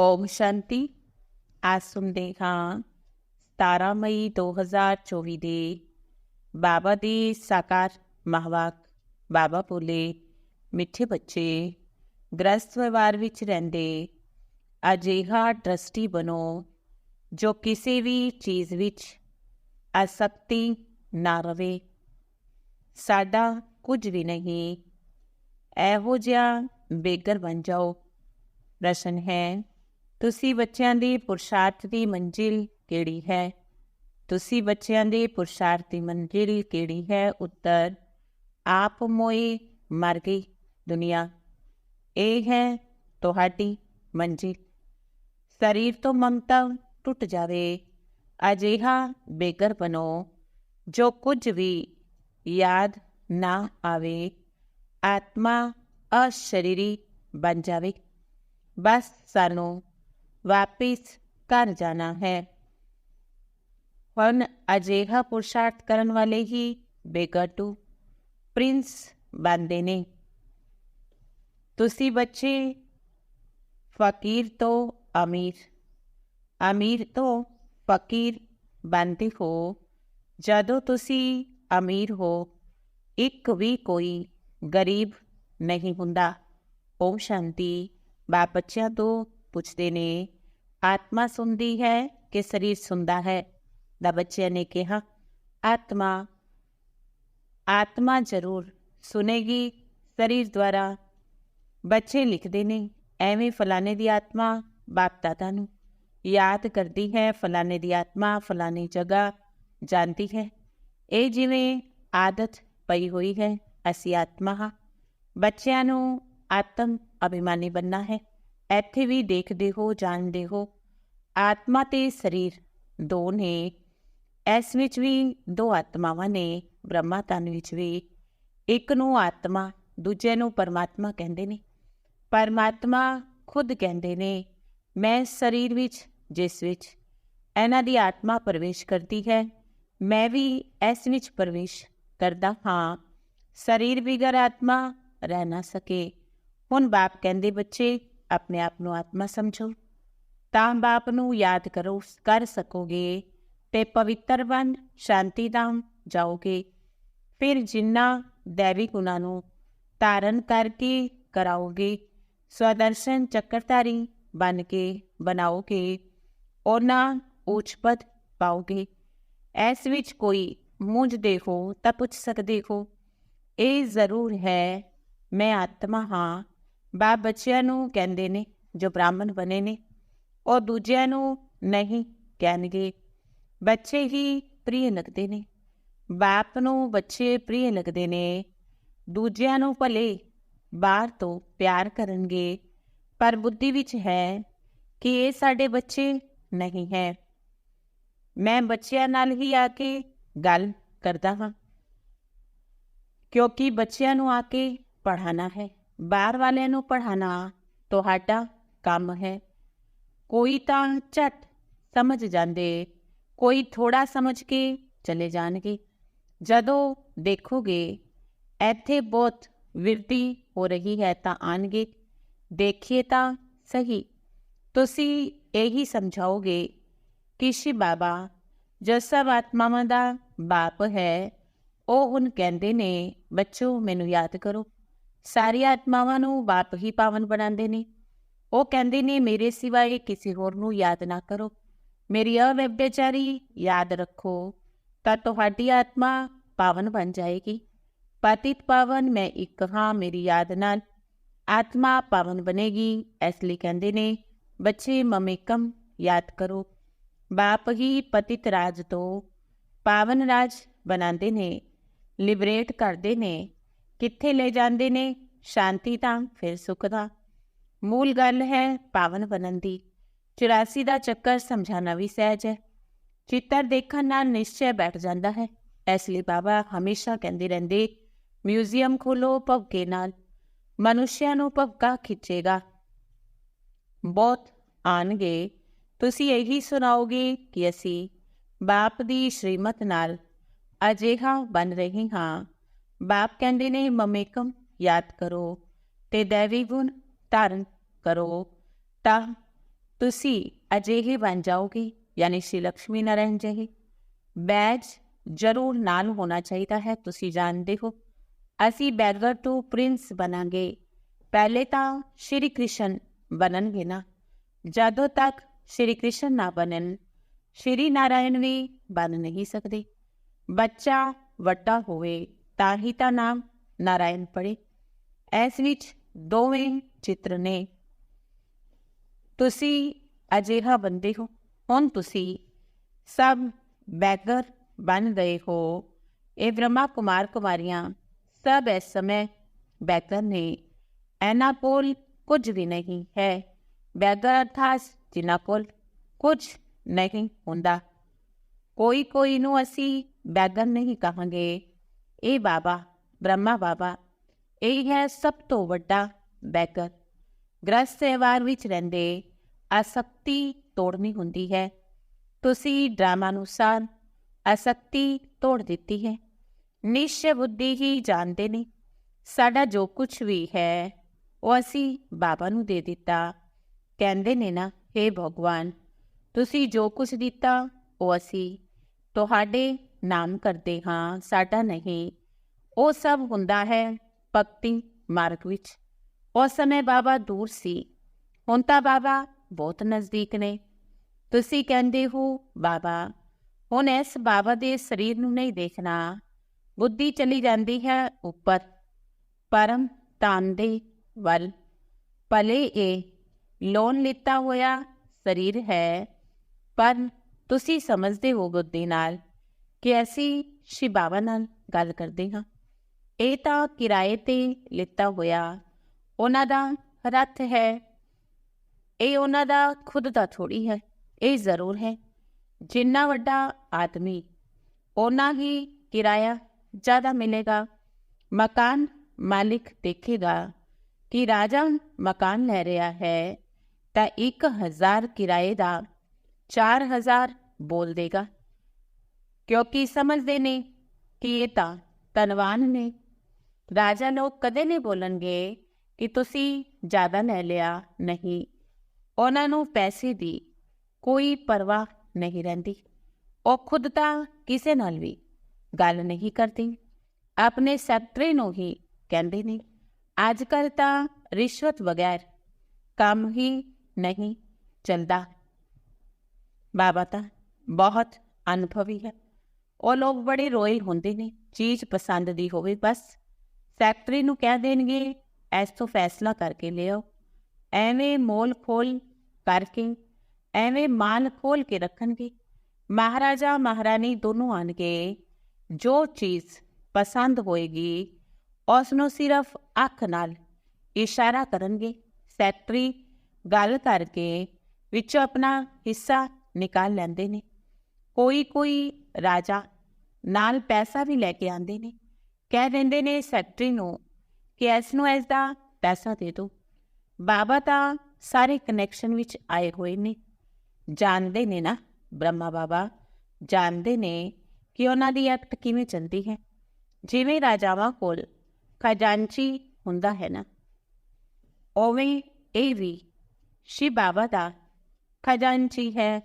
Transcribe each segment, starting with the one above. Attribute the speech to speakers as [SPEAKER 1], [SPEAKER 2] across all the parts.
[SPEAKER 1] ਓਮ ਸ਼ਾਂਤੀ ਅੱਜ ਸੁਣਦੇ ਹਾਂ 17 ਮਈ 2024 ਦੇ ਬਾਬਾ ਦੀ ਸਾਕਾਰ ਮਹਾਵਾਕ ਬਾਬਾ ਬੋਲੇ ਮਿੱਠੇ ਬੱਚੇ ਗ੍ਰਸਤ ਵਿਵਹਾਰ ਵਿੱਚ ਰਹਿੰਦੇ ਅਜਿਹਾ ਟਰਸਟੀ ਬਣੋ ਜੋ ਕਿਸੇ ਵੀ ਚੀਜ਼ ਵਿੱਚ ਅਸਕਤੀ ਨਾ ਰਵੇ ਸਾਡਾ ਕੁਝ ਵੀ ਨਹੀਂ ਇਹੋ ਜਿਹਾ ਬੇਗਰ ਬਣ ਜਾਓ ਪ੍ਰਸ਼ਨ ਹੈ ਤੁਸੀਂ ਬੱਚਿਆਂ ਦੀ ਪੁਰਸ਼ਾਰਥ ਦੀ ਮੰਜ਼ਿਲ ਕਿਹੜੀ ਹੈ? ਤੁਸੀਂ ਬੱਚਿਆਂ ਦੀ ਪੁਰਸ਼ਾਰਥ ਦੀ ਮੰਜ਼ਿਲ ਕਿਹੜੀ ਹੈ? ਉੱਤਰ, ਆਪ ਮੋਏ ਮਰ ਗਈ ਦੁਨੀਆ। ਇਹ ਹੈ ਤੁਹਾਡੀ ਮੰਜ਼ਿਲ। ਸਰੀਰ ਤੋਂ ਮਮਤਾ ਟੁੱਟ ਜਾਵੇ, ਅਜਿਹਾ ਬੇਗਰ ਬਣੋ, ਜੋ ਕੁਝ ਵੀ ਯਾਦ ਨਾ ਆਵੇ, ਆਤਮਾ ਅਸ਼ਰੀਰੀ ਬਣ ਜਾਵੇ। ਬਸ ਸਾਨੂੰ ਵਾਪਿਸ ਘਰ ਜਾਣਾ ਹੈ ਹੁਣ ਅਜਿਹਾ ਪੁਰਸ਼ਾਰਥ ਕਰਨ ਵਾਲੇ ਹੀ ਬੇਗਟੂ ਪ੍ਰਿੰਸ ਬੰਦੇ ਨੇ ਤੁਸੀਂ ਬੱਚੇ ਫਕੀਰ ਤੋਂ ਅਮੀਰ ਅਮੀਰ ਤੋਂ ਫਕੀਰ ਬਣਦੇ ਹੋ ਜਦੋਂ ਤੁਸੀਂ ਅਮੀਰ ਹੋ ਇੱਕ ਵੀ ਕੋਈ ਗਰੀਬ ਨਹੀਂ ਹੁੰਦਾ ਓਮ ਸ਼ਾਂਤੀ ਬਾਪ ਬੱਚਿਆਂ ਤੋਂ ਪੁੱਛਦੇ ਨੇ, ਆਤਮਾ ਸੁਣਦੀ ਹੈ ਕਿ ਸਰੀਰ ਸੁਣਦਾ ਹੈ? ਦਾ ਬੱਚਿਆਂ ਨੇ ਕਿਹਾ, ਆਤਮਾ ਆਤਮਾ ਜ਼ਰੂਰ ਸੁਨੇਗੀ ਸਰੀਰ ਦੁਆਰਾ ਬੱਚੇ ਲਿਖਦੇ ਨੇ, ਐਵੇਂ ਫਲਾਣੇ ਦੀ ਆਤਮਾ ਬਾਪ ਦਾਦਾ ਨੂੰ ਯਾਦ ਕਰਦੀ ਹੈ, ਫਲਾਣੇ ਦੀ ਆਤਮਾ ਫਲਾਣੀ ਜਗ੍ਹਾ ਜਾਂਦੀ ਹੈ। ਇਹ ਜਿਵੇਂ ਆਦਤ ਪਈ ਹੋਈ ਹੈ, ਅਸੀਂ ਆਤਮਾ ਹਾਂ। ਬੱਚਿਆਂ ਨੂੰ ਆਤਮ ਅਭਿਮਾਨੀ ਬੰਨਾ ਹੈ। ਇੱਥੇ ਵੀ ਦੇਖਦੇ ਹੋ, ਜਾਣਦੇ ਹੋ। ਆਤਮਾ ਤੇ ਸਰੀਰ ਦੋ ਨੇ। ਇਸ ਵਿੱਚ ਵੀ ਦੋ ਆਤਮਾਵਾਂ ਨੇ, ਬ੍ਰਹਮਾ ਤਨ ਵਿੱਚ ਵੀ। ਇੱਕ ਨੂੰ ਆਤਮਾ, ਦੂਜੇ ਨੂੰ ਪਰਮਾਤਮਾ ਕਹਿੰਦੇ ਨੇ। ਪਰਮਾਤਮਾ ਖੁਦ ਕਹਿੰਦੇ ਨੇ, ਮੈਂ ਸਰੀਰ ਵਿੱਚ, ਜਿਸ ਵਿੱਚ। ਇਹਨਾਂ ਦੀ ਆਤਮਾ ਪ੍ਰਵੇਸ਼ ਕਰਦੀ ਹੈ। ਮੈਂ ਵੀ ਇਸ ਵਿੱਚ ਪ੍ਰਵੇਸ਼ ਕਰਦਾ ਹਾਂ। ਸਰੀਰ ਬਿਗਰ ਆਤਮਾ ਰਹਿ ਨਾ ਸਕੇ। ਹੁਣ ਬਾਪ ਕਹਿੰਦੇ, ਬੱਚੇ ਆਪਣੇ ਆਪ ਨੂੰ ਆਤਮਾ ਸਮਝੋ। ਤਾਂ ਬਾਪ ਨੂੰ ਯਾਦ ਕਰੋ, ਕਰ ਸਕੋਗੇ ਤੇ ਪਵਿੱਤਰ ਬਣ ਸ਼ਾਂਤੀ ਧਾਮ ਜਾਓਗੇ। ਫਿਰ ਜਿੰਨਾ ਦੇਵੀ ਗੁਣਾ ਨੂੰ ਧਾਰਨ ਕਰਕੇ ਕਰਾਓਗੇ, ਸਵਦਰਸ਼ਨ ਚੱਕਰਧਾਰੀ ਬਣ ਕੇ ਬਣਾਓਗੇ, ਉਹਨਾਂ ਉੱਚ ਪਦ ਪਾਓਗੇ। ਇਸ ਵਿੱਚ ਕੋਈ ਮੁੰਝਦੇ ਦੇਖੋ ਤਾਂ ਪੁੱਛ ਸਕਦੇ ਹੋ, ਇਹ ਜ਼ਰੂਰ ਹੈ, ਮੈਂ ਆਤਮਾ ਹਾਂ ਬਾਪ ਬੱਚਿਆਂ ਨੂੰ ਕਹਿੰਦੇ ਨੇ, ਜੋ ਬ੍ਰਾਹਮਣ ਬਣੇ ਨੇ, ਉਹ ਦੂਜਿਆਂ ਨੂੰ ਨਹੀਂ ਕਹਿਣਗੇ। ਬੱਚੇ ਹੀ ਪ੍ਰਿਯ ਲੱਗਦੇ ਨੇ, ਬਾਪ ਨੂੰ ਬੱਚੇ ਪ੍ਰਿਯ ਲੱਗਦੇ ਨੇ, ਦੂਜਿਆਂ ਨੂੰ ਭਲੇ ਬਾਹਰ ਤੋਂ ਪਿਆਰ ਕਰਨਗੇ, ਪਰ ਬੁੱਧੀ ਵਿੱਚ ਹੈ ਕਿ ਇਹ ਸਾਡੇ ਬੱਚੇ ਨਹੀਂ ਹੈ। ਮੈਂ ਬੱਚਿਆਂ ਨਾਲ ਹੀ ਆ ਕੇ ਗੱਲ ਕਰਦਾ ਹਾਂ, ਕਿਉਂਕਿ ਬੱਚਿਆਂ ਨੂੰ ਆ ਕੇ ਪੜ੍ਹਾਣਾ ਹੈ। ਬਾਹਰ ਵਾਲਿਆਂ ਨੂੰ ਪੜ੍ਹਾਣਾ ਤੁਹਾਡਾ ਕੰਮ ਹੈ। ਕੋਈ ਤਾਂ ਝਟ ਸਮਝ ਜਾਂਦੇ, ਕੋਈ ਥੋੜਾ ਸਮਝ ਕੇ ਚਲੇ ਜਾਣਗੇ। ਜਦੋਂ ਦੇਖੋਗੇ ਇੱਥੇ ਬਹੁਤ ਵਿਰਤੀ ਹੋ ਰਹੀ ਹੈ ਤਾਂ ਆਣਗੇ, ਦੇਖੀਏ ਤਾਂ ਸਹੀ। ਤੁਸੀਂ ਇਹੀ ਸਮਝਾਓਗੇ ਕਿ ਸ਼ਿਵ ਬਾਬਾ ਜੋ ਸਭ ਆਤਮਾਵਾਂ ਦਾ ਬਾਪ ਹੈ, ਉਹ ਹੁਣ ਕਹਿੰਦੇ ਨੇ, ਬੱਚੋ, ਮੈਨੂੰ ਯਾਦ ਕਰੋ। ਸਾਰੀ ਆਤਮਾਵਾਂ ਨੂੰ ਬਾਪ ਹੀ ਪਾਵਨ ਬਣਾਉਂਦੇ ਨੇ। ਉਹ ਕਹਿੰਦੇ ਨੇ, ਮੇਰੇ ਸਿਵਾਏ ਕਿਸੇ ਹੋਰ ਨੂੰ ਯਾਦ ਨਾ ਕਰੋ। ਮੇਰੀ ਅਵਿਭਿਆਚਾਰੀ ਯਾਦ ਰੱਖੋ, ਤਾਂ ਤੁਹਾਡੀ ਆਤਮਾ ਪਾਵਨ ਬਣ ਜਾਏਗੀ। ਪਤਿਤ ਪਾਵਨ ਮੈਂ ਇੱਕ ਹਾਂ ਮੇਰੀ ਯਾਦ ਨਾਲ। ਆਤਮਾ ਪਾਵਨ ਬਣੇਗੀ, ਇਸ ਲਈ ਕਹਿੰਦੇ ਨੇ, ਬੱਚੇ ਮਮੇਕਮ ਯਾਦ ਕਰੋ। ਬਾਪ ਹੀ ਪਤਿਤ ਰਾਜ ਤੋਂ ਪਾਵਨ ਰਾਜ ਬਣਾਉਂਦੇ ਨੇ, ਲਿਬਰੇਟ ਕਰਦੇ ਨੇ, ਕਿੱਥੇ ਲੈ ਜਾਂਦੇ ਨੇ ਸ਼ਾਂਤੀ ਤਾਂ ਫਿਰ ਸੁੱਖ ਦਾ। ਮੂਲ ਗੱਲ ਹੈ ਪਾਵਨ ਬਣਨ ਦੀ। 84 ਦਾ ਚੱਕਰ ਸਮਝਾਣਾ ਵੀ ਸਹਿਜ ਹੈ। ਚਿੱਤਰ ਦੇਖਣ ਨਾਲ ਨਿਸ਼ਚੈ ਬੈਠ ਜਾਂਦਾ ਹੈ। ਇਸ ਲਈ ਬਾਬਾ ਹਮੇਸ਼ਾ ਕਹਿੰਦੇ ਰਹਿੰਦੇ, ਮਿਊਜ਼ੀਅਮ ਖੋਲੋ ਭਵਕੇ ਨਾਲ। ਮਨੁੱਖਿਆਂ ਨੂੰ ਭਵਕਾ ਖਿੱਚੇਗਾ। ਬਹੁਤ ਆਣਗੇ। ਤੁਸੀਂ ਇਹੀ ਸੁਣਾਓਗੇ ਕਿ ਅਸੀਂ ਬਾਪ ਦੀ ਸ਼੍ਰੀਮਤ ਨਾਲ ਅਜਿਹਾ ਬਣ ਰਹੇ ਹਾਂ। ਬਾਪ ਕਹਿੰਦੇ ਨੇ ਮਮੇਕਮ ਯਾਦ ਕਰੋ ਤੇ ਦੇਵੀ ਗੁਣ ਧਾਰਨ ਕਰੋ ਤਾਂ ਤੁਸੀਂ ਅਜਿਹੇ ਬਣ ਜਾਓਗੇ ਯਾਨੀ ਸ਼੍ਰੀ ਲక్ష్ਮੀ ਨਾਰਾਇਣ ਜਿਹੇ ਬੈਜ ਜ਼ਰੂਰ ਨਾਲ ਹੋਣਾ ਚਾਹੀਦਾ ਹੈ ਤੁਸੀਂ ਜਾਣਦੇ ਹੋ ਅਸੀਂ ਬੈਗਰ ਤੋਂ ਪ੍ਰਿੰਸ ਬਣਾਂਗੇ ਪਹਿਲੇ ਤਾਂ ਸ਼੍ਰੀ ਕ੍ਰਿਸ਼ਨ ਬਣਨਗੇ ਨਾ ਜਦੋਂ ਤੱਕ ਸ਼੍ਰੀ ਕ੍ਰਿਸ਼ਨ ਨਾ ਬਣਨ ਸ਼੍ਰੀ ਨਾਰਾਇਣ ਵੀ ਬਣ ਨਹੀਂ ਸਕਦੇ ਬੱਚਾ ਵੱਡਾ ਹੋਵੇ ਤਾਂ ਹੀ ਤਾਂ ਨਾਮ ਨਾਰਾਇਣ ਪੜੇ ਇਸ ਵਿੱਚ ਦੋਵੇਂ ਚਿੱਤਰ ਨੇ। ਤੁਸੀਂ ਅਜਿਹਾ ਬੰਦੇ ਹੋ, ਹੁਣ ਤੁਸੀਂ ਸਭ ਬੈਗਰ ਬਣ ਗਏ ਹੋ। ਇਹ ਬ੍ਰਹਮਾ ਕੁਮਾਰ ਕੁਮਾਰੀਆਂ ਸਭ ਇਸ ਸਮੇਂ ਬੈਗਰ ਨੇ। ਇਹਨਾਂ ਕੋਲ ਕੁਝ ਵੀ ਨਹੀਂ ਹੈ। ਬੈਗਰ ਅਰਥਾਤ ਜਿਨ੍ਹਾਂ ਕੋਲ ਕੁਝ ਨਹੀਂ ਹੁੰਦਾ। ਕੋਈ ਕੋਈ ਨੂੰ ਅਸੀਂ ਬੈਗਰ ਨਹੀਂ ਕਹਾਂਗੇ। ਇਹ ਬਾਬਾ, ਬ੍ਰਹਮਾ ਬਾਬਾ ਇਹ ਹੈ ਸਭ ਤੋਂ ਵੱਡਾ ਬੈਗਰ ਗ੍ਰਸਤ ਸੇਵਾਰ ਵਿੱਚ ਰਹਿੰਦੇ ਆਸਕਤੀ ਤੋੜਨੀ ਹੁੰਦੀ ਹੈ। ਤੁਸੀਂ ਡਰਾਮਾ ਅਨੁਸਾਰ ਆਸਕਤੀ ਤੋੜ ਦਿੱਤੀ ਹੈ। ਨਿਸ਼ਚੈ ਬੁੱਧੀ ਹੀ ਜਾਣਦੇ ਨੇ, ਸਾਡਾ ਜੋ ਕੁਝ ਵੀ ਹੈ, ਉਹ ਅਸੀਂ ਬਾਬਾ ਨੂੰ ਦੇ ਦਿੱਤਾ। ਕਹਿੰਦੇ ਨੇ ਨਾ हे ਭਗਵਾਨ, ਤੁਸੀਂ ਜੋ ਕੁਝ ਦਿੱਤਾ, ਉਹ ਅਸੀਂ ਤੁਹਾਡੇ ਨਾਮ ਕਰਦੇ ਹਾਂ, ਸਾਡਾ ਨਹੀਂ। ਉਹ ਸਭ ਹੁੰਦਾ ਹੈ ਭਗਤੀ ਮਾਰਗ ਵਿੱਚ। ਉਸ ਸਮੇਂ ਬਾਬਾ ਦੂਰ ਸੀ। ਹੁਣ ਤਾਂ ਬਾਬਾ ਬਹੁਤ ਨਜ਼ਦੀਕ ਨੇ। ਤੁਸੀਂ ਕਹਿੰਦੇ ਹੋ, ਬਾਬਾ, ਹੁਣ ਇਸ ਬਾਬਾ ਦੇ ਸਰੀਰ ਨੂੰ ਨਹੀਂ ਦੇਖਣਾ। ਬੁੱਧੀ ਚਲੀ ਜਾਂਦੀ ਹੈ ਉੱਪਰ। ਪਰਮ ਤਾਨ ਦੇ ਵੱਲ। ਭਲੇ ਇਹ ਲੋਨ ਲਿੱਤਾ ਹੋਇਆ ਸਰੀਰ ਹੈ। ਪਰ ਤੁਸੀਂ ਸਮਝਦੇ ਹੋ ਬੁੱਧੀ ਨਾਲ ਕਿ ਅਸੀਂ ਸ਼ਿਵ ਬਾਬਾ ਨਾਲ ਗੱਲ ਕਰਦੇ ਹਾਂ। ਇਹ ਤਾਂ ਕਿਰਾਏ ਤੇ ਲਿੱਤਾ ਹੋਇਆ। ਉਹਨਾਂ ਦਾ ਰੱਥ ਹੈ। ਇਹ ਉਹਨਾਂ ਦਾ ਖੁਦ ਦਾ ਥੋੜੀ ਹੈ। ਇਹ ਜ਼ਰੂਰ ਹੈ। ਜਿੰਨਾ ਵੱਡਾ ਆਦਮੀ ਉਹਨਾਂ ਹੀ ਕਿਰਾਇਆ ਜ਼ਿਆਦਾ ਮਿਲੇਗਾ। ਮਕਾਨ ਮਾਲਿਕ ਦੇਖੇਗਾ ਕਿ ਰਾਜਾ ਮਕਾਨ ਲੈ ਰਿਹਾ ਹੈ ਤਾਂ 1000 ਕਿਰਾਏ ਦਾ 4000 ਬੋਲ ਦੇਗਾ। ਕਿਉਂਕਿ ਸਮਝਦੇ ਨੇ ਕਿ ਇਹ ਤਾਂ ਧਨਵਾਨ ਨੇ। ਰਾਜਾ ਲੋਕ ਕਦੇ ਨਹੀਂ ਬੋਲਣਗੇ ਕਿ ਤੁਸੀਂ ਜ਼ਿਆਦਾ ਲੈ ਲਿਆ ਨਹੀਂ। ਉਹਨਾਂ ਨੂੰ ਪੈਸੇ ਦੀ ਕੋਈ ਪਰਵਾਹ ਨਹੀਂ ਰਹਿੰਦੀ। ਉਹ ਖੁਦ ਤਾਂ ਕਿਸੇ ਨਾਲ ਵੀ ਗੱਲ ਨਹੀਂ ਕਰਦੀ। ਆਪਣੇ ਸੈਕਟਰੀ ਨੂੰ ਹੀ ਕਹਿੰਦੇ ਨੇ ਅੱਜ ਕੱਲ ਤਾਂ ਰਿਸ਼ਵਤ ਵਗੈਰ ਕੰਮ ਹੀ ਨਹੀਂ ਚੱਲਦਾ। ਬਾਬਾ ਤਾਂ ਬਹੁਤ ਅਨੁਭਵੀ ਹੈ। ਉਹ ਲੋਕ ਬੜੇ ਰੋਇਲ ਹੁੰਦੇ ਨੇ, ਚੀਜ਼ ਪਸੰਦ ਦੀ ਹੋਵੇ ਬਸ। ਸੈਕਟਰੀ ਨੂੰ ਕਹਿ ਦੇਣਗੇ, ਇਸ ਤੋਂ ਫੈਸਲਾ ਕਰਕੇ ਲਿਓ। ਐਵੇਂ ਮੋਲ ਖੋਲ ਕਰਕੇ, ਐਵੇਂ ਮਾਲ ਖੋਲ ਕੇ ਰੱਖਣਗੇ। ਮਹਾਰਾਜਾ ਮਹਾਰਾਣੀ ਦੋਨੋਂ ਆਣਗੇ, ਜੋ ਚੀਜ਼ ਪਸੰਦ ਹੋਏਗੀ ਉਸ ਨੂੰ ਸਿਰਫ ਅੱਖ ਨਾਲ ਇਸ਼ਾਰਾ ਕਰਨਗੇ। ਸੈਕਟਰੀ ਗੱਲ ਕਰਕੇ ਵਿੱਚੋਂ ਆਪਣਾ ਹਿੱਸਾ ਨਿਕਾਲ ਲੈਂਦੇ ਨੇ। ਕੋਈ ਕੋਈ ਰਾਜਾ ਨਾਲ ਪੈਸਾ ਵੀ ਲੈ ਕੇ ਆਉਂਦੇ ਨੇ। ਕਹਿ ਦਿੰਦੇ ਨੇ ਸੈਕਟਰੀ ਨੂੰ ਕਿ ਇਸ ਨੂੰ ਇਸ ਦਾ ਪੈਸਾ ਦੇ ਦਿਓ। ਬਾਬਾ ਤਾਂ ਸਾਰੇ ਕਨੈਕਸ਼ਨ ਵਿੱਚ ਆਏ ਹੋਏ ਨੇ। ਜਾਣਦੇ ਨੇ ਨਾ ਬ੍ਰਹਮਾ ਬਾਬਾ, ਜਾਣਦੇ ਨੇ ਕਿ ਉਹਨਾਂ ਦੀ ਐਕਟ ਕਿਵੇਂ ਚੱਲਦੀ ਹੈ। ਜਿਵੇਂ ਰਾਜਾਵਾਂ ਕੋਲ ਖਜ਼ਾਨਚੀ ਹੁੰਦਾ ਹੈ ਨਾ, ਉਵੇਂ ਇਹ ਵੀ ਸ਼ਿਵ ਬਾਬਾ ਦਾ ਖਜ਼ਾਨਚੀ ਹੈ,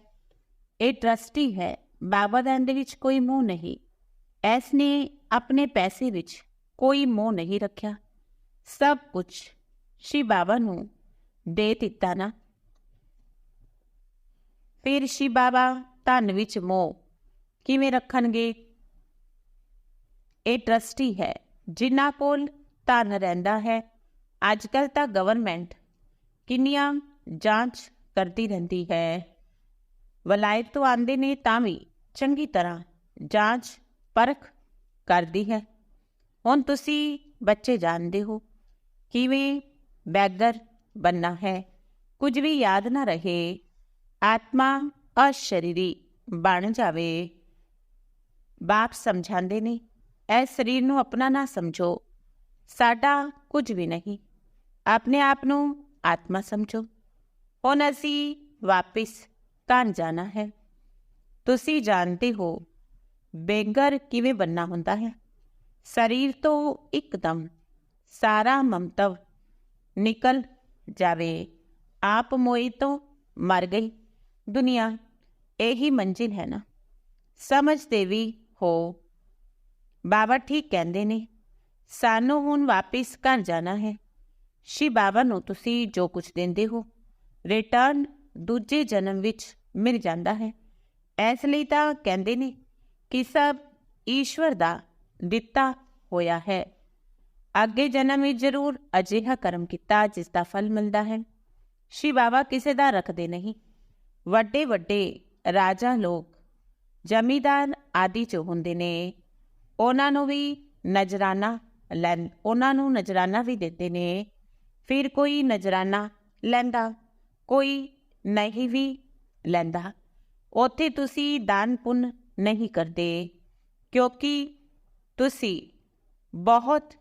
[SPEAKER 1] ਇਹ ਟਰਸਟੀ ਹੈ। ਬਾਬਾ ਦਾ ਅੰਦਰ ਵਿੱਚ ਕੋਈ ਮੂੰਹ ਨਹੀਂ। ਐਸ ਨੇ ਆਪਣੇ ਪੈਸੇ ਵਿੱਚ ਕੋਈ ਮੋਹ ਨਹੀਂ ਰੱਖਿਆ। ਸਭ ਕੁਝ ਸ਼ਿਵ ਬਾਬਾ ਨੂੰ ਦੇ ਦਿੱਤਾ ਨਾ। ਫਿਰ ਸ਼ਿਵ ਬਾਬਾ ਧਨ ਵਿੱਚ ਮੋਹ ਕਿਵੇਂ ਰੱਖਣਗੇ? ਇਹ ਟਰਸਟੀ ਹੈ, ਜਿਨ੍ਹਾਂ ਕੋਲ ਧਨ ਰਹਿੰਦਾ ਹੈ। ਅੱਜ ਕੱਲ ਤਾਂ ਗਵਰਨਮੈਂਟ ਕਿੰਨੀਆਂ ਜਾਂਚ ਕਰਦੀ ਰਹਿੰਦੀ ਹੈ। ਵਲਾਇਤ ਤੋਂ ਆਂਦੇ ਨੇ ਤਾਂ ਵੀ ਚੰਗੀ ਤਰ੍ਹਾਂ ਜਾਂਚ, ਪਰਖ ਕਰਦੀ ਹੈ। ਹੁਣ ਤੁਸੀਂ ਬੱਚੇ ਜਾਣਦੇ ਹੋ ਕਿਵੇਂ ਬੈਗਰ ਬੰਨਾ ਹੈ। ਕੁਝ ਵੀ ਯਾਦ ਨਾ ਰਹੇ, ਆਤਮਾ ਅਸ਼ਰੀਰੀ ਬਣ ਜਾਵੇ। ਬਾਪ ਸਮਝਾਉਂਦੇ ਨੇ ਇਹ ਸਰੀਰ ਨੂੰ ਆਪਣਾ ਨਾ ਸਮਝੋ, ਸਾਡਾ ਕੁਝ ਵੀ ਨਹੀਂ। ਆਪਣੇ ਆਪ ਨੂੰ ਆਤਮਾ ਸਮਝੋ। ਹੁਣ ਅਸੀਂ ਵਾਪਿਸ ਘਰ ਜਾਣਾ ਹੈ। ਤੁਸੀਂ ਜਾਣਦੇ ਹੋ ਬੇਗਰ ਕਿਵੇਂ ਬੰਨਾ ਹੁੰਦਾ ਹੈ? ਸਰੀਰ ਤੋਂ ਇੱਕਦਮ ਸਾਰਾ ਮਮਤਵ ਨਿਕਲ ਜਾਵੇ। ਆਪ ਮੋਈ ਤੋਂ ਮਰ ਗਈ। ਦੁਨੀਆ ਇਹੀ ਮੰਜ਼ਿਲ ਹੈ ਨਾ? ਸਮਝਦੇ ਵੀ ਹੋ। ਬਾਬਾ ਠੀਕ ਕਹਿੰਦੇ ਨੇ, ਸਾਨੂੰ ਹੁਣ ਵਾਪਿਸ ਘਰ ਜਾਣਾ ਹੈ। ਸ਼ੀ ਬਾਬਾ ਨੂੰ ਤੁਸੀਂ ਜੋ ਕੁਝ ਦਿੰਦੇ ਹੋ ਰਿਟਰਨ ਦੂਜੇ ਜਨਮ ਵਿੱਚ ਮਿਲ ਜਾਂਦਾ ਹੈ। ਇਸ ਲਈ ਤਾਂ ਕਹਿੰਦੇ ਨੇ ਕਿ ਸਭ ਈਸ਼ਵਰ ਦਾ ਦਿੱਤਾ ਹੋਇਆ ਹੈ। ਅੱਗੇ ਜਨਮ ਵਿੱਚ ਜ਼ਰੂਰ ਅਜਿਹਾ ਕਰਮ ਕੀਤਾ ਜਿਸ ਦਾ ਫਲ ਮਿਲਦਾ ਹੈ। ਸ਼ੀ ਬਾਬਾ ਕਿਸੇ ਦਾ ਰੱਖਦੇ ਨਹੀਂ। ਵੱਡੇ ਵੱਡੇ ਰਾਜਾ ਲੋਕ, ਜ਼ਮੀਦਾਰ ਆਦਿ ਚ ਹੁੰਦੇ ਨੇ, ਉਹਨਾਂ ਨੂੰ ਵੀ ਨਜਰਾਨਾ ਲੈ ਉਹਨਾਂ ਨੂੰ ਨਜਰਾਨਾ ਵੀ ਦਿੰਦੇ ਨੇ। ਫਿਰ ਕੋਈ ਨਜਰਾਨਾ ਲੈਂਦਾ, ਕੋਈ ਨਹੀਂ ਵੀ ਲੈਂਦਾ। ਉੱਥੇ ਤੁਸੀਂ ਦਾਨ ਪੁੰਨ ਨਹੀਂ ਕਰਦੇ, ਕਿਉਂਕਿ ਤੁਸੀਂ ਬਹੁਤ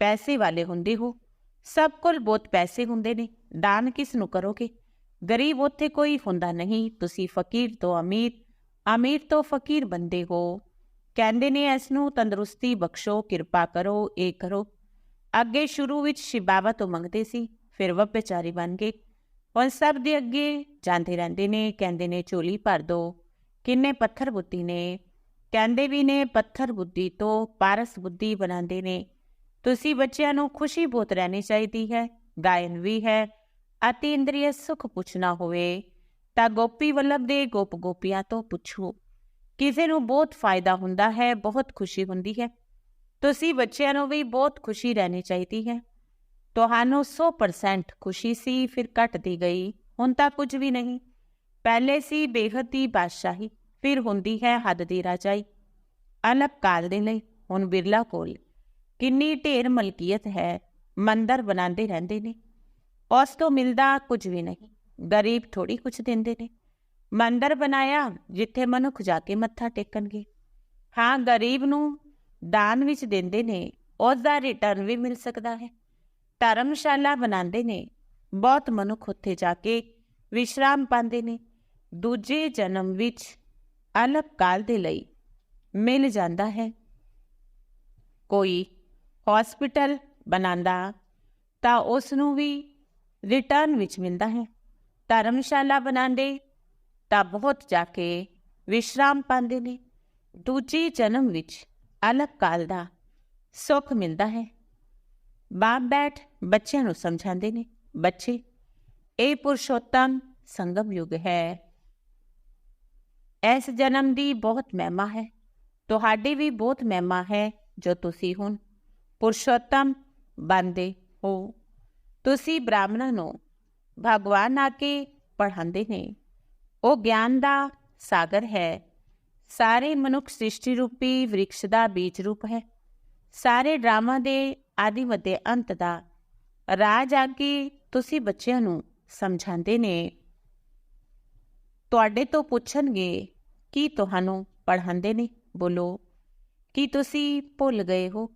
[SPEAKER 1] ਪੈਸੇ ਵਾਲੇ ਹੁੰਦੇ ਹੋ। ਸਭ ਕੋਲ ਬਹੁਤ ਪੈਸੇ ਹੁੰਦੇ ਨੇ, ਦਾਨ ਕਿਸ ਨੂੰ ਕਰੋਗੇ? ਗਰੀਬ ਉੱਥੇ ਕੋਈ ਹੁੰਦਾ ਨਹੀਂ, ਤੁਸੀਂ ਫਕੀਰ ਤੋਂ ਅਮੀਰ ਅਮੀਰ ਤੋਂ ਫਕੀਰ ਬੰਦੇ ਹੋ। ਕਹਿੰਦੇ ਨੇ ਇਸ ਨੂੰ ਤੰਦਰੁਸਤੀ ਬਖਸ਼ੋ, ਕਿਰਪਾ ਕਰੋ, ਇਹ ਕਰੋ। ਅੱਗੇ ਸ਼ੁਰੂ ਵਿੱਚ ਸ਼ਿਬਾਵਾ ਤੋਂ ਮੰਗਦੇ ਸੀ, ਫਿਰ ਵਿਚਾਰੀ ਬਣ ਗਏ। ਹੁਣ ਸਭ ਦੇ ਅੱਗੇ ਜਾਂਦੇ ਰਹਿੰਦੇ ਨੇ, ਕਹਿੰਦੇ ਨੇ, ਝੋਲੀ ਭਰ ਦੋ। ਕਿੰਨੇ ਪੱਥਰ ਬੁੱਧੀ ਨੇ? ਕਹਿੰਦੇ ਵੀ ਨੇ ਪੱਥਰ ਬੁੱਧੀ ਤੋਂ ਪਾਰਸ ਬੁੱਧੀ ਬਣਾਉਂਦੇ ਨੇ। ਤੁਸੀਂ ਬੱਚਿਆਂ ਨੂੰ ਖੁਸ਼ੀ ਬਹੁਤ ਰਹਿਣੀ ਚਾਹੀਦੀ ਹੈ, ਗਾਇਨ ਵੀ ਹੈ ਅਤਿ ਇੰਦਰੀਏ ਸੁਖ ਪੁੱਛਣਾ ਹੋਵੇ ਤਾਂ ਗੋਪੀ ਵੱਲਭ ਦੇ ਗੋਪ ਗੋਪੀਆਂ ਤੋਂ ਪੁੱਛੋ। ਕਿਸੇ ਨੂੰ ਬਹੁਤ ਫਾਇਦਾ ਹੁੰਦਾ ਹੈ, ਬਹੁਤ ਖੁਸ਼ੀ ਹੁੰਦੀ ਹੈ। ਤੁਸੀਂ ਬੱਚਿਆਂ ਨੂੰ ਵੀ ਬਹੁਤ ਖੁਸ਼ੀ ਰਹਿਣੀ ਚਾਹੀਦੀ ਹੈ। ਤੁਹਾਨੂੰ 100% ਖੁਸ਼ੀ ਸੀ, ਫਿਰ ਘਟਦੀ ਗਈ, ਹੁਣ ਤਾਂ ਕੁਝ ਵੀ ਨਹੀਂ। ਪਹਿਲੇ ਸੀ ਬੇਹਦ ਦੀ ਬਾਦਸ਼ਾਹੀ। ਫਿਰ ਹੁੰਦੀ ਹੈ ਹੱਦ ਦੀ ਰਾਜਾਈ। ਅਲਪ ਕਾਲ ਦੇ ਲਈ ਹੁਣ ਬਿਰਲਾ ਕੋਲ ਕਿੰਨੀ ਢੇਰ ਮਲਕੀਅਤ ਹੈ, ਮੰਦਰ ਬਣਾਉਂਦੇ ਰਹਿੰਦੇ ਨੇ। ਉਸ ਤੋਂ ਮਿਲਦਾ ਕੁਝ ਵੀ ਨਹੀਂ, ਗਰੀਬ ਥੋੜੀ ਕੁਝ ਦਿੰਦੇ ਨੇ। ਮੰਦਰ ਬਣਾਇਆ ਜਿੱਥੇ ਮਨੁੱਖ ਜਾ ਕੇ ਮੱਥਾ ਟੇਕਣਗੇ। ਹਾਂ, ਗਰੀਬ ਨੂੰ ਦਾਨ ਵਿੱਚ ਦਿੰਦੇ ਨੇ, ਉਸ ਦਾ ਰਿਟਰਨ ਵੀ ਮਿਲ ਸਕਦਾ ਹੈ। ਧਰਮਸ਼ਾਲਾ ਬਣਾਉਂਦੇ ਨੇ, ਬਹੁਤ ਮਨੁੱਖ ਉੱਥੇ ਜਾ ਕੇ ਵਿਸ਼ਰਾਮ ਪਾਉਂਦੇ ਨੇ। ਦੂਜੇ ਜਨਮ ਵਿੱਚ ਅਲੱਗ ਕਾਲ ਦੇ ਲਈ ਮਿਲ ਜਾਂਦਾ ਹੈ। ਕੋਈ ਹਸਪੀਟਲ ਬਣਾਉਂਦਾ ਤਾਂ ਉਸ ਨੂੰ ਵੀ ਰਿਟਰਨ ਵਿੱਚ ਮਿਲਦਾ ਹੈ। ਧਰਮਸ਼ਾਲਾ ਬਣਾਉਂਦੇ ਤਾਂ ਬਹੁਤ ਜਾ ਕੇ ਵਿਸ਼ਰਾਮ ਪਾਉਂਦੇ ਨੇ। ਦੂਜੀ ਜਨਮ ਵਿੱਚ ਅਲੱਗ ਕਾਲ ਦਾ ਸੁੱਖ ਮਿਲਦਾ ਹੈ। ਬਾਪ ਬੈਠ ਬੱਚਿਆਂ ਨੂੰ ਸਮਝਾਉਂਦੇ ਨੇ, ਬੱਚੇ, ਇਹ ਪੁਰਸ਼ੋਤਮ ਸੰਗਮ ਯੁਗ ਹੈ। ਇਸ ਜਨਮ ਦੀ ਬਹੁਤ ਮਹਿਮਾ ਹੈ। ਤੁਹਾਡੀ ਵੀ ਬਹੁਤ ਮਹਿਮਾ ਹੈ ਜੋ ਤੁਸੀਂ ਹੁਣ ਪੁਰਸ਼ੋਤਮ ਬੰਦੇ ਹੋ। ਤੁਸੀਂ ਬ੍ਰਾਹਮਣਾਂ ਨੂੰ ਭਗਵਾਨ ਆ ਕੇ ਪੜ੍ਹਾਉਂਦੇ ਨੇ। ਉਹ ਗਿਆਨ ਦਾ ਸਾਗਰ ਹੈ। ਸਾਰੇ ਮਨੁੱਖ ਸ੍ਰਿਸ਼ਟੀ ਰੂਪੀ ਵਿਰਖ ਦਾ ਬੀਜ ਰੂਪ ਹੈ। ਸਾਰੇ ਡਰਾਮਾ ਦੇ ਆਦਿ ਮਤੇ ਅੰਤ ਦਾ ਰਾਜ ਆ ਕੇ ਤੁਸੀਂ ਬੱਚਿਆਂ ਨੂੰ ਸਮਝਾਉਂਦੇ ਨੇ। ਤੁਹਾਡੇ ਤੋਂ ਪੁੱਛਣਗੇ ਕੀ ਤੁਹਾਨੂੰ ਪੜ੍ਹਾਉਂਦੇ ਨੇ ਬੋਲੋ ਕੀ ਤੁਸੀਂ ਭੁੱਲ ਗਏ ਹੋ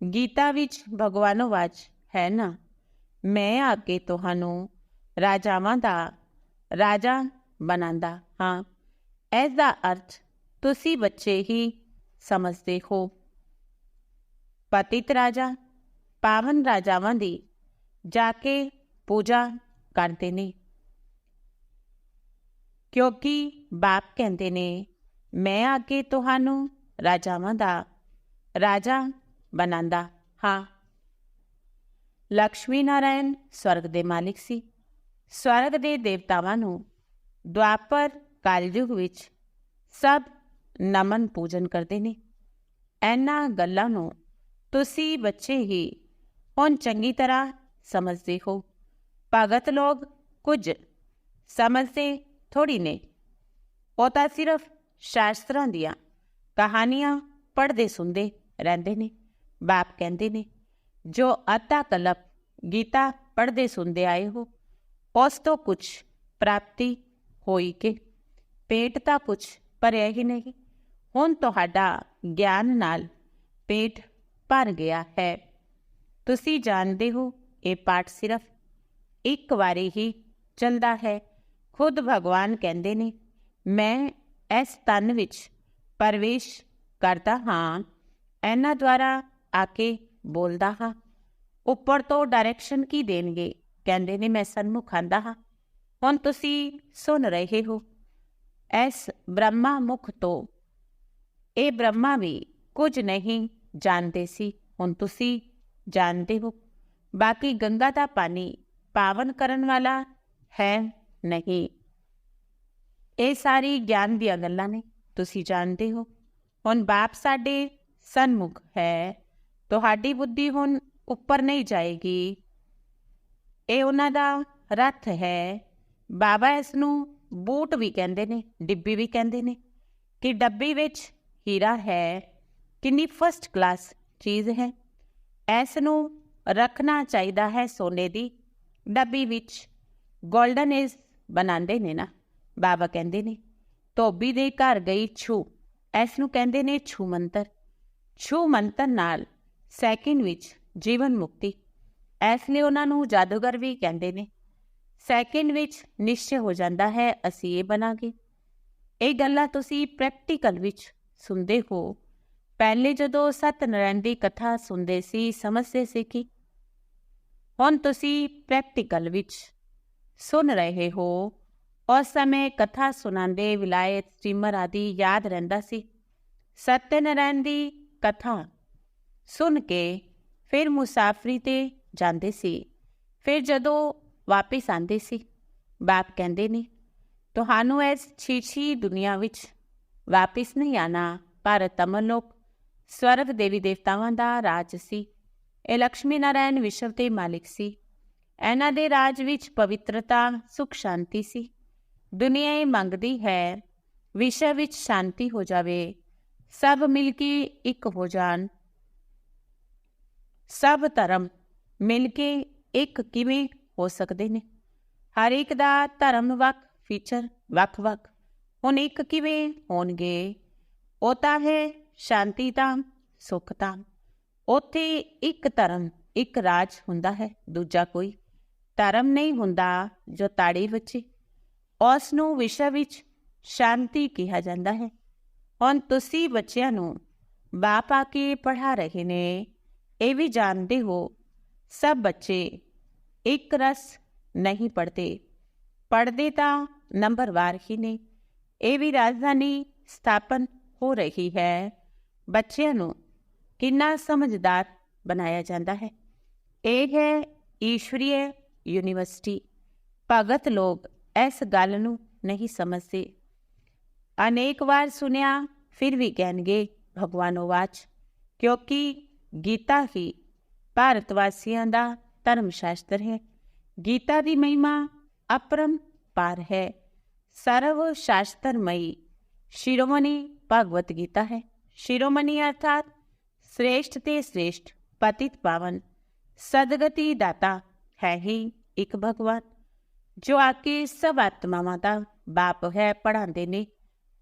[SPEAKER 1] ਗੀਤਾ ਵਿੱਚ ਭਗਵਾਨੋ ਵਾਚ ਹੈ ਨਾ ਮੈਂ ਆ ਕੇ ਤੁਹਾਨੂੰ ਰਾਜਾਵਾਂ ਦਾ ਰਾਜਾ ਬਣਾਉਂਦਾ ਹਾਂ ਇਸ ਦਾ ਅਰਥ ਤੁਸੀਂ ਬੱਚੇ ਹੀ ਸਮਝਦੇ ਹੋ ਪਤਿਤ ਰਾਜਾ ਪਾਵਨ ਰਾਜਾਵਾਂ ਦੀ ਜਾ ਕੇ ਪੂਜਾ ਕਰਦੇ ਨੇ ਕਿਉਂਕਿ ਬਾਪ ਕਹਿੰਦੇ ਨੇ, ਮੈਂ ਅੱਗੇ ਤੁਹਾਨੂੰ ਰਾਜਾਵਾਂ ਦਾ, ਰਾਜਾ ਬਣਾਉਂਦਾ। ਹਾਂ। ਲక్ష్ਮੀ ਨਾਰਾਇਣ ਸਵਰਗ ਦੇ ਮਾਲਿਕ ਸੀ। ਸਵਰਗ ਦੇ ਦੇਵਤਾਵਾਂ ਨੂੰ ਦੁਆਪਰ ਕਲਯੁਗ ਵਿੱਚ ਸਭ ਨਮਨ ਪੂਜਨ ਕਰਦੇ ਨੇ। ਇਹਨਾਂ ਗੱਲਾਂ ਨੂੰ ਤੁਸੀਂ ਬੱਚੇ ਹੀ ਹੁਣ ਚੰਗੀ ਤਰ੍ਹਾਂ ਸਮਝਦੇ ਹੋ। ਭਗਤ ਲੋਕ ਕੁਝ ਸਮਝਦੇ ਥੋੜੀ ਨੇ। ਉਹ ਤਾਂ ਸਿਰਫ ਸ਼ਾਸਤਰਾਂ ਦੀਆਂ ਕਹਾਣੀਆਂ ਪੜ੍ਹਦੇ ਸੁਣਦੇ ਰਹਿੰਦੇ ਨੇ। ਬਾਪ ਕਹਿੰਦੇ ਨੇ, ਜੋ ਅਤਾ ਕਲਪ ਗੀਤਾ ਪੜ੍ਹਦੇ ਸੁਣਦੇ ਆਏ ਹੋ, ਉਸ ਤੋਂ ਕੁਝ ਪ੍ਰਾਪਤੀ ਹੋਈ ਕਿ? ਪੇਟ ਤਾਂ ਕੁਝ ਭਰਿਆ ਹੀ ਨਹੀਂ, ਹੁਣ ਤੁਹਾਡਾ ਗਿਆਨ ਨਾਲ ਪੇਟ ਭਰ ਗਿਆ ਹੈ। ਤੁਸੀਂ ਜਾਣਦੇ ਹੋ, ਇਹ ਪਾਠ ਸਿਰਫ ਇੱਕ ਵਾਰੀ ਹੀ ਚੱਲਦਾ ਹੈ। ਖੁਦ ਭਗਵਾਨ ਕਹਿੰਦੇ ਨੇ, ਮੈਂ ਇਸ ਤਨ ਵਿੱਚ ਪਰਵੇਸ਼ ਕਰਦਾ ਹਾਂ। ਇਹਨਾਂ ਦੁਆਰਾ ਆ ਕੇ ਬੋਲਦਾ ਹਾਂ, ਉੱਪਰ ਤੋਂ ਡਾਇਰੈਕਸ਼ਨ ਕੀ ਦੇਣਗੇ? ਕਹਿੰਦੇ ਨੇ, ਮੈਂ ਸਨਮੁਖ ਆਂਦਾ ਹਾਂ। ਹੁਣ ਤੁਸੀਂ ਸੁਣ ਰਹੇ ਹੋ, ਇਸ ਬ੍ਰਹਮਾ ਮੁਖ ਤੋਂ। ਇਹ ਬ੍ਰਹਮਾ ਵੀ ਕੁਝ ਨਹੀਂ ਜਾਣਦੇ ਸੀ। ਹੁਣ ਤੁਸੀਂ ਜਾਣਦੇ ਹੋ। ਬਾਕੀ ਗੰਗਾ ਦਾ ਪਾਣੀ ਪਾਵਨ ਕਰਨ ਵਾਲਾ ਹੈ। ਨਹੀਂ। ਇਹ ਸਾਰੀ ਗਿਆਨ ਦੀਆਂ ਗੱਲਾਂ ਨੇ, ਤੁਸੀਂ ਜਾਣਦੇ ਹੋ। ਹੁਣ ਬਾਪ ਸਾਡੇ ਸਨਮੁਖ ਹੈ, ਤੁਹਾਡੀ ਬੁੱਧੀ ਹੁਣ ਉੱਪਰ ਨਹੀਂ ਜਾਏਗੀ। ਇਹ ਉਹਨਾਂ ਦਾ ਰੱਥ ਹੈ। ਬਾਬਾ ਇਸ ਨੂੰ ਬੂਟ ਵੀ ਕਹਿੰਦੇ ਨੇ, ਡਿੱਬੀ ਵੀ ਕਹਿੰਦੇ ਨੇ ਕਿ ਡੱਬੀ ਵਿੱਚ ਹੀਰਾ ਹੈ, ਕਿੰਨੀ ਫਸਟ ਕਲਾਸ ਚੀਜ਼ ਹੈ। ਇਸ ਨੂੰ ਰੱਖਣਾ ਚਾਹੀਦਾ ਹੈ ਸੋਨੇ ਦੀ, ਡੱਬੀ ਵਿੱਚ। 골ਡਨ ਇਜ਼ ਬਣਾਉਂਦੇ ਨੇ ਨਾ, ਬਾਬਾ ਕਹਿੰਦੇ ਨੇ, ਧੋਬੀ ਦੇ ਘਰ ਗਈ ਛੂ ਇਸ ਨੂੰ ਕਹਿੰਦੇ ਨੇ ਛੂ ਮੰਤਰ। ਛੂ ਮੰਤਰ ਨਾਲ ਸੈਕਿੰਡ ਵਿੱਚ ਜੀਵਨ ਮੁਕਤੀ, ਇਸ ਲਈ ਉਹਨਾਂ ਨੂੰ ਜਾਦੂਗਰ ਵੀ ਕਹਿੰਦੇ ਨੇ। ਸੈਕਿੰਡ ਵਿੱਚ ਨਿਸ਼ਚੈ ਹੋ ਜਾਂਦਾ ਹੈ, ਅਸੀਂ ਇਹ ਬਣਾਂਗੇ। ਇਹ ਗੱਲਾਂ ਤੁਸੀਂ ਪ੍ਰੈਕਟੀਕਲ ਵਿੱਚ ਸੁਣਦੇ ਹੋ। ਪਹਿਲੇ ਜਦੋਂ ਸਤਨਾਰਾਇਣ ਦੀ ਕਥਾ ਸੁਣਦੇ ਸੀ, ਸਮਝਦੇ ਸੀ ਕਿ ਹੁਣ ਤੁਸੀਂ ਪ੍ਰੈਕਟੀਕਲ ਵਿੱਚ ਸੁਣ ਰਹੇ ਹੋ। ਉਸ ਸਮੇਂ ਕਥਾ ਸੁਣਾਉਂਦੇ ਵਿਲਾਇਤ ਸਟ੍ਰੀਮਰ ਆਦਿ ਯਾਦ ਰਹਿੰਦਾ ਸੀ। ਸਤਨਾਰਾਇਣ ਦੀ ਕਥਾ ਸੁਣ ਕੇ ਫਿਰ ਮੁਸਾਫਰੀ ਤੇ ਜਾਂਦੇ ਸੀ। ਫਿਰ ਜਦੋਂ ਵਾਪਸ ਆਂਦੇ ਸੀ, ਬਾਪ ਕਹਿੰਦੇ ਨੇ, ਤੁਹਾਨੂੰ ਇਸ ਛੀਛੀ ਦੁਨੀਆ ਵਿੱਚ ਵਾਪਸ ਨਹੀਂ ਆਣਾ ਭਾਰਤ ਤਮਲੋਕ ਸਵਰਗ ਦੇਵੀ ਦੇਵਤਾਵਾਂ ਦਾ ਰਾਜ ਸੀ। ਇਹ ਲక్ష్ਮੀ ਨਾਰਾਇਣ ਵਿਸ਼ਵ ਦੇ ਮਾਲਿਕ ਸੀ। ਇਹਨਾਂ ਦੇ ਰਾਜ ਵਿੱਚ ਪਵਿੱਤਰਤਾ, ਸੁਖ, ਸ਼ਾਂਤੀ ਸੀ। ਦੁਨੀਆ ਇਹ ਮੰਗਦੀ ਹੈ ਵਿਸ਼ਵ ਵਿੱਚ ਸ਼ਾਂਤੀ ਹੋ ਜਾਵੇ। ਸਭ ਮਿਲ ਕੇ ਇੱਕ ਹੋ ਜਾਣ। ਸਭ ਧਰਮ ਮਿਲ ਕੇ ਇੱਕ ਕਿਵੇਂ ਹੋ ਸਕਦੇ ਨੇ? ਹਰ ਇੱਕ ਦਾ ਧਰਮ ਵੱਖ ਫੀਚਰ ਵੱਖ-ਵੱਖ ਹੁਣ ਇੱਕ ਕਿਵੇਂ ਹੋਣਗੇ? ਉਹ ਤਾਂ ਹੈ ਸ਼ਾਂਤੀ ਤਾਂ ਸੁਖ ਤਾਂ। ਉੱਥੇ ਇੱਕ ਧਰਮ, ਇੱਕ ਰਾਜ ਹੁੰਦਾ ਹੈ, ਦੂਜਾ ਕੋਈ। ਧਰਮ ਨਹੀਂ ਹੁੰਦਾ ਜੋ ਤਾੜੀ ਵਿੱਚ ਉਸ ਨੂੰ ਵਿਸ਼ਵ ਵਿੱਚ ਸ਼ਾਂਤੀ ਕਿਹਾ ਜਾਂਦਾ ਹੈ। ਹੁਣ ਤੁਸੀਂ ਬੱਚਿਆਂ ਨੂੰ ਬਾਪ ਆ ਕੇ ਪੜ੍ਹਾ ਰਹੇ ਨੇ, ਇਹ ਵੀ ਜਾਣਦੇ ਹੋ, ਸਭ ਬੱਚੇ ਇੱਕ ਰਸ ਨਹੀਂ ਪੜਦੇ ਪੜਦੇ ਤਾਂ ਨੰਬਰਵਾਰ ਹੀ ਨੇ, ਇਹ ਵੀ ਰਾਜਧਾਨੀ ਸਥਾਪਨ ਹੋ ਰਹੀ ਹੈ। ਬੱਚਿਆਂ ਨੂੰ ਕਿੰਨਾ ਸਮਝਦਾਰ ਬਣਾਇਆ ਜਾਂਦਾ ਹੈ। ਇਹ ਹੈ ਈਸ਼ਵਰੀ ਯੂਨੀਵਰਸਿਟੀ। ਭਗਤ ਲੋਕ ਇਸ ਗੱਲ ਨੂੰ ਨਹੀਂ ਸਮਝਦੇ। ਅਨੇਕ ਵਾਰ ਸੁਨਿਆ ਫਿਰ ਵੀ ਕਹਿਣਗੇ, ਭਗਵਾਨੋ ਵਾਚ। ਕਿਉਂਕਿ ਗੀਤਾ ਹੀ ਭਾਰਤ ਵਾਸੀਆਂ ਦਾ ਧਰਮ ਸ਼ਾਸਤਰ ਹੈ। ਗੀਤਾ ਦੀ ਮਹਿਮਾ ਅਪਰਮ ਪਾਰ ਹੈ। ਸਰਵ ਸ਼ਾਸਤਰਮਈ ਸ਼ਿਰੋਮਣੀ ਭਗਵਤ ਗੀਤਾ ਹੈ। ਸ਼ਿਰੋਮਣੀ ਅਰਥਾਤ ਸ੍ਰੇਸ਼ਟ ਤੇ ਸ੍ਰੇਸ਼ਟ, ਪਤਿਤ ਪਾਵਨ, ਸਦਗਤੀ ਦਾਤਾ ਹੈ ਹੀ ਇੱਕ ਭਗਵਾਨ। ਜੋ ਆ ਕੇ ਸਭ ਆਤਮਾਵਾਂ ਦਾ ਬਾਪ ਹੈ ਪੜਾਉਂਦੇ ਨੇ।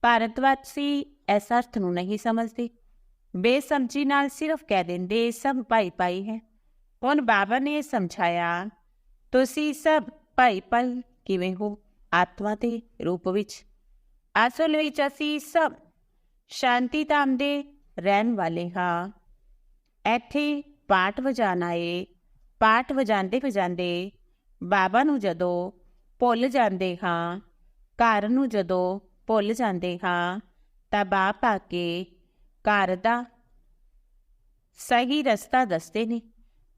[SPEAKER 1] ਭਾਰਤਵਾਸੀ ਇਸ ਅਰਥ ਨੂੰ ਨਹੀਂ ਸਮਝਦੇ। ਬੇਸਮਝੀ ਨਾਲ ਸਿਰਫ ਕਹਿ ਦਿੰਦੇ, ਸਭ ਭਾਈ ਭਾਈ ਹੈ। ਹੁਣ ਬਾਬਾ ਨੇ ਸਮਝਾਇਆ, ਤੁਸੀਂ ਸਭ ਭਾਈ ਭਾਈ ਕਿਵੇਂ ਹੋ ਆਤਮਾ ਦੇ ਰੂਪ ਵਿੱਚ? ਅਸਲ ਵਿੱਚ ਅਸੀਂ ਸਭ ਸ਼ਾਂਤੀ ਧਾਮ ਦੇ ਰਹਿਣ ਵਾਲੇ ਹਾਂ। ਇੱਥੇ ਪਾਠ ਵਜਾਣ ਏ ਪਾਠ ਵਜਾਉਂਦੇ ਵਜਾਉਂਦੇ ਬਾਬਾ ਨੂੰ ਜਦੋਂ ਭੁੱਲ ਜਾਂਦੇ ਹਾਂ, ਘਰ ਨੂੰ ਜਦੋਂ ਭੁੱਲ ਜਾਂਦੇ ਹਾਂ, ਤਾਂ ਬਾਪ ਆ ਕੇ ਘਰ ਦਾ ਸਹੀ ਰਸਤਾ ਦੱਸਦੇ ਨੇ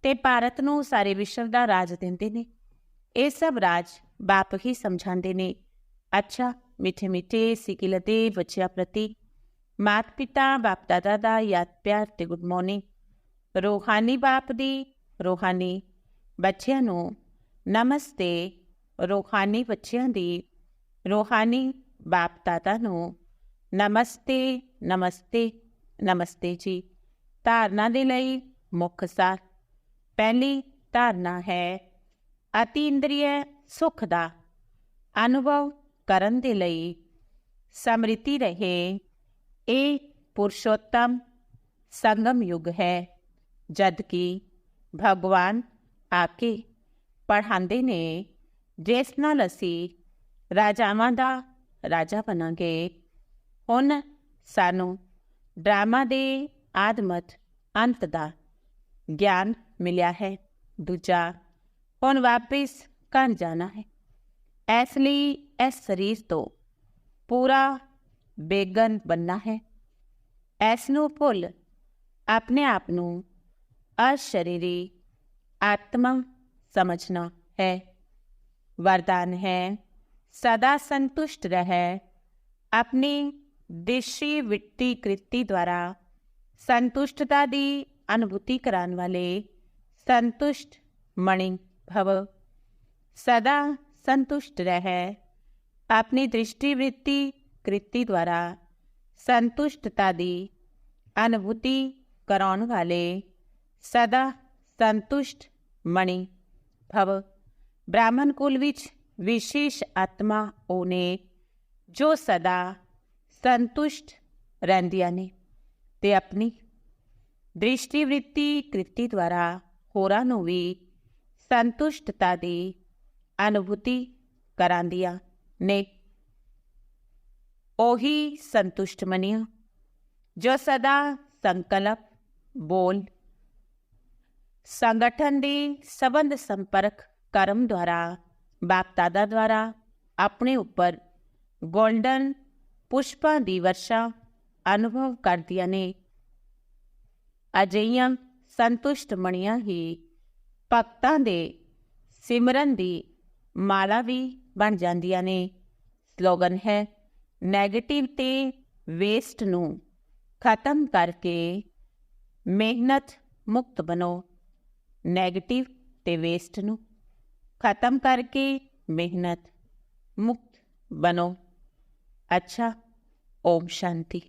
[SPEAKER 1] ਤੇ ਭਾਰਤ ਨੂੰ ਸਾਰੇ ਵਿਸ਼ਵ ਦਾ ਰਾਜ ਦਿੰਦੇ ਨੇ। ਇਹ ਸਭ ਰਾਜ ਬਾਪ ਹੀ ਸਮਝਾਉਂਦੇ ਨੇ। ਅੱਛਾ, ਮਿੱਠੇ ਮਿੱਠੇ ਸਿਕਿਲ ਦੇ ਬੱਚਿਆਂ ਪ੍ਰਤੀ ਮਾਤ ਪਿਤਾ ਬਾਪ ਦਾਦਾ ਦਾ ਯਾਦ ਪਿਆਰ ਤੇ ਗੁੱਡ ਮਾਰਨਿੰਗ। ਰੋਹਾਨੀ ਬਾਪ ਦੀ ਰੋਹਾਨੀ ਬੱਚਿਆਂ ਨੂੰ ਨਮਸਤੇ। ਰੋਹਾਨੀ ਬੱਚਿਆਂ ਦੀ ਰੋਹਾਨੀ ਬਾਪ ਦਾਦਾ ਨੂੰ ਨਮਸਤੇ ਨਮਸਤੇ ਨਮਸਤੇ ਜੀ। ਧਾਰਨਾ ਦੇ ਲਈ ਮੁੱਖ ਸਾਰ। ਪਹਿਲੀ ਧਾਰਨਾ ਹੈ ਅਤੀ ਇੰਦਰੀਏ ਸੁਖ ਦਾ। ਅਨੁਭਵ ਕਰਨ ਦੇ ਲਈ ਸਮ੍ਰਿਤੀ ਰਹੇ। ਇਹ ਪੁਰਸ਼ੋਤਮ ਸੰਗਮ ਯੁਗ ਹੈ ਜਦ ਕਿ ਭਗਵਾਨ ਆਕੇ ਪੜ੍ਹਾਉਂਦੇ ਨੇ, ਜਿਸ ਨਾਲ ਅਸੀਂ ਰਾਜਾਵਾਂ ਦਾ ਰਾਜਾ ਬਣਾਂਗੇ। ਹੁਣ ਸਾਨੂੰ ਡਰਾਮਾ ਦੇ ਆਦਮਤ ਅੰਤ ਦਾ ਗਿਆਨ ਮਿਲਿਆ ਹੈ। ਦੂਜਾ, ਹੁਣ ਵਾਪਿਸ ਘਰ ਜਾਣਾ ਹੈ। ਇਸ ਲਈ ਇਸ ਸਰੀਰ ਤੋਂ ਪੂਰਾ ਬੇਗਨ ਬੰਨਾ ਹੈ। ਇਸ ਨੂੰ ਭੁੱਲ ਆਪਣੇ ਆਪ ਨੂੰ ਅਸ਼ਰੀਰੀ ਆਤਮਾ ਸਮਝਣਾ ਹੈ ਵਰਦਾਨ ਹੈ ਸਦਾ ਸੰਤੁਸ਼ਟ ਰਹਿ ਆਪਣੀ ਦੇਸ਼ੀ ਵਿੱਤੀ ਕ੍ਰਿਤੀ ਦੁਆਰਾ ਸੰਤੁਸ਼ਟਤਾ ਦੀ ਅਨੁਭੂਤੀ ਕਰਾਉਣ ਵਾਲੇ ਸੰਤੁਸ਼ਟ ਮਣि ਭਵ ਸਦਾ ਸੰਤੁਸ਼ਟ ਰਹਿ ਆਪਣੀ ਦ੍ਰਿਸ਼ਟੀ ਵ੍ਰਿਤੀ ਕ੍ਰਿਤੀ ਦੁਆਰਾ ਸੰਤੁਸ਼ਟਤਾ ਦੀ ਅਨੁਭੂਤੀ ਕਰਾਉਣ ਵਾਲੇ ਸਦਾ ਸੰਤੁਸ਼ਟ ਮਣੀ ਭਵ। ਬ੍ਰਾਹਮਣ ਕੁਲ ਵਿੱਚ ਵਿਸ਼ੇਸ਼ ਆਤਮਾ ਉਹਨੇ, ਜੋ ਸਦਾ ਸੰਤੁਸ਼ਟ ਰਹਿੰਦੀਆਂ ਨੇ ਤੇ ਆਪਣੀ ਦ੍ਰਿਸ਼ਟੀ ਵ੍ਰਿਤੀ ਕ੍ਰਿਤੀ ਦੁਆਰਾ ਹੋਰਾਂ ਨੂੰ ਵੀ ਸੰਤੁਸ਼ਟਤਾ ਦੀ ਅਨੁਭੂਤੀ ਕਰਾਂਦੀਆਂ ਨੇ। ਉਹੀ ਸੰਤੁਸ਼ਟ ਮਨਿਆ, ਜੋ ਸਦਾ ਸੰਕਲਪ, ਬੋਲ ਸੰਗਠਨ ਦੀ ਸਬੰਧ ਸੰਪਰਕ ਕਰਮ ਦੁਆਰਾ ਬਾਪ ਦਾਦਾ ਦੁਆਰਾ ਆਪਣੇ ਉੱਪਰ ਗੋਲਡਨ ਪੁਸ਼ਪਾਂ ਦੀ ਵਰਸ਼ਾ ਅਨੁਭਵ ਕਰਦੀਆਂ ਨੇ। ਅਜਈਆਂ ਸੰਤੁਸ਼ਟ ਮਣੀਆਂ ਹੀ ਭਗਤਾਂ ਦੇ ਸਿਮਰਨ ਦੀ ਮਾਲਾ ਵੀ ਬਣ ਜਾਂਦੀਆਂ ਨੇ। ਸਲੋਗਨ ਹੈ 네ਗੇਟਿਵ ਤੇ ਵੇਸਟ ਨੂੰ ਖਤਮ ਕਰਕੇ ਮਿਹਨਤ ਮੁਕਤ ਬਣੋ। ਨੈਗੇਟਿਵ ਤੇ ਵੇਸਟ ਨੂੰ ਖਤਮ ਕਰਕੇ ਮਿਹਨਤ ਮੁਕਤ ਬਣੋ। ਅੱਛਾ ਓਮ ਸ਼ਾਂਤੀ।